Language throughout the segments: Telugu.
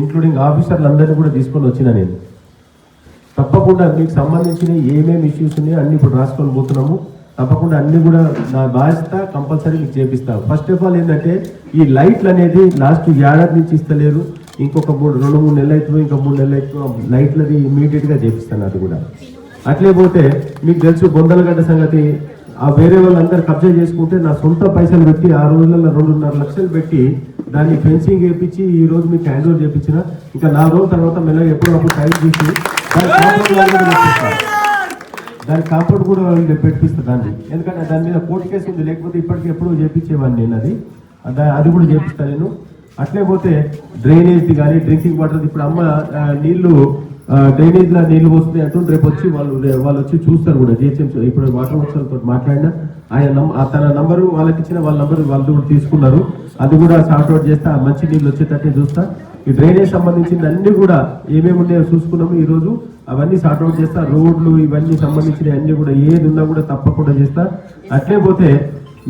ఇంక్లూడింగ్ ఆఫీసర్లు అందరినీ కూడా తీసుకొని వచ్చిన నేను. తప్పకుండా మీకు సంబంధించిన ఏమేమి ఇష్యూస్ ఉన్నాయో అన్ని ఇప్పుడు రాసుకొని పోతున్నాము. తప్పకుండా అన్ని కూడా నా బాధ్యత కంపల్సరీ మీకు చేపిస్తాను ఫస్ట్ ఆఫ్ ఆల్ ఏంటంటే ఈ లైట్లు అనేది లాస్ట్ ఏడాది నుంచి ఇస్తలేరు. ఇంకొక మూడు రెండు మూడు నెలలు అవుతుందో ఇంకా మూడు నెలలు అవుతుందో. లైట్లది ఇమీడియట్గా చేపిస్తాను అది కూడా. అట్లే పోతే మీకు తెలుసు బొందలగడ్డ సంగతి. ఆ వేరే వాళ్ళందరూ కబ్జా చేసుకుంటే నా సొంత పైసలు పెట్టి ఆ రోజులలో రెండున్నర లక్షలు పెట్టి దాన్ని ఫెన్సింగ్ వేయించి ఈ రోజు మీకు హ్యాండ్ ఓవర్ చేయించిన ఇంకా నాలుగు రోజుల తర్వాత మెల్లగా ఎప్పుడప్పుడు టైం తీసి దాని కాంపౌండ్ వాళ్ళు కూడా పెట్టిస్తా. దాని కాంపౌండ్ కూడా వాళ్ళు పెట్టిస్తా దాన్ని. ఎందుకంటే దాని మీద కోర్టు కేసు ఉంది. లేకపోతే ఇప్పటికి ఎప్పుడో చేపించేవాడిని నేను అది. అద- కూడా చేపిస్తాను నేను. అట్లే పోతే డ్రైనేజ్ కానీ డ్రింకింగ్ వాటర్ ఇప్పుడు అమ్మ నీళ్ళు డ్రైనేజ్లో నీళ్ళు వస్తున్నాయి అంటుంటే రేపు వచ్చి వాళ్ళు వాళ్ళు వచ్చి చూస్తారు కూడా. జిహెచ్ఎంసీ ఇప్పుడు వాటర్ వర్క్స్తో మాట్లాడినా ఆయన తన నంబరు వాళ్ళకి ఇచ్చిన వాళ్ళ నంబర్ వాళ్ళు కూడా తీసుకున్నారు. అది కూడా సార్ట్ అవుట్ చేస్తా ఆ మంచి నీళ్ళు వచ్చేటట్టే చూస్తా. ఈ డ్రైనేజ్ సంబంధించిన అన్ని కూడా ఏమేమి ఉన్నాయో చూసుకున్నాము ఈరోజు. అవన్నీ సార్ట్ అవుట్ చేస్తా రోడ్లు ఇవన్నీ సంబంధించిన అన్ని కూడా ఏది ఉన్నా కూడా తప్పకుండా చేస్తా. అట్లే పోతే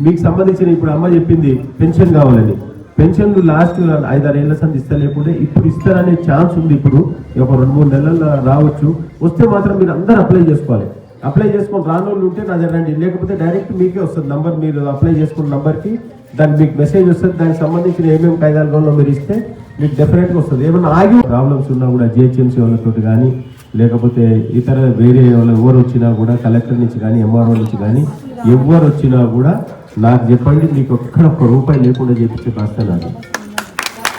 మీకు సంబంధించిన ఇప్పుడు అమ్మ చెప్పింది పెన్షన్ కావాలని. పెన్షన్లు లాస్ట్ ఐదారు ఏళ్ళ సంది ఇస్తలేకుంటే ఇప్పుడు ఇస్తారనే ఛాన్స్ ఉంది ఇప్పుడు. ఒక రెండు మూడు నెలల్లో రావచ్చు. వస్తే మాత్రం మీరు అందరు అప్లై చేసుకోవాలి. అప్లై చేసుకొని రాని ఉంటే నా దగ్గర లేకపోతే డైరెక్ట్ మీకే వస్తుంది నంబర్. మీరు అప్లై చేసుకున్న నంబర్కి దానికి మీకు మెసేజ్ వస్తుంది దానికి సంబంధించిన ఏమేమి కాయిదాలు మీరు ఇస్తే మీకు డెఫినెట్గా వస్తుంది. ఏమైనా ఆగి ప్రాబ్లమ్స్ ఉన్నా కూడా జిహెచ్ఎంసీ వాళ్ళతో కానీ లేకపోతే ఇతర వేరే వాళ్ళు ఎవరు వచ్చినా కూడా కలెక్టర్ నుంచి కానీ ఎంఆర్ఓ నుంచి కానీ ఎవరు వచ్చినా కూడా నాకు చెప్పండి మీకు ఒక్కడ ఒక్క రూపాయి లేకుండా చేపించే బాధ్యత నాది.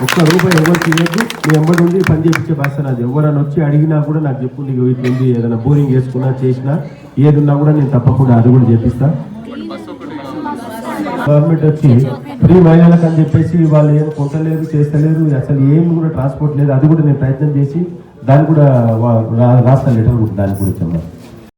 ఒక్క రూపాయి ఎవరు ఇవ్వద్దు మీ ఎంబడి ఉండి పని చేపించే బాధ్యత నాది. ఎవరైనా వచ్చి అడిగినా కూడా నాకు చెప్పు నీకు ఇట్లుంది ఏదైనా బోరింగ్ వేసుకున్నా చేసినా ఏదున్నా కూడా నేను తప్పకుండా అది కూడా చేపిస్తా. గవర్నమెంట్ వచ్చి ఫ్రీ మహిళలకు అని చెప్పేసి వాళ్ళు ఏం కొట్టలేదు చేస్తలేరు అసలు ఏం కూడా ట్రాన్స్పోర్ట్ లేదు అది కూడా నేను ప్రయత్నం చేసి దాన్ని కూడా వా- రాస్తాను లెటర్ దాని గురించి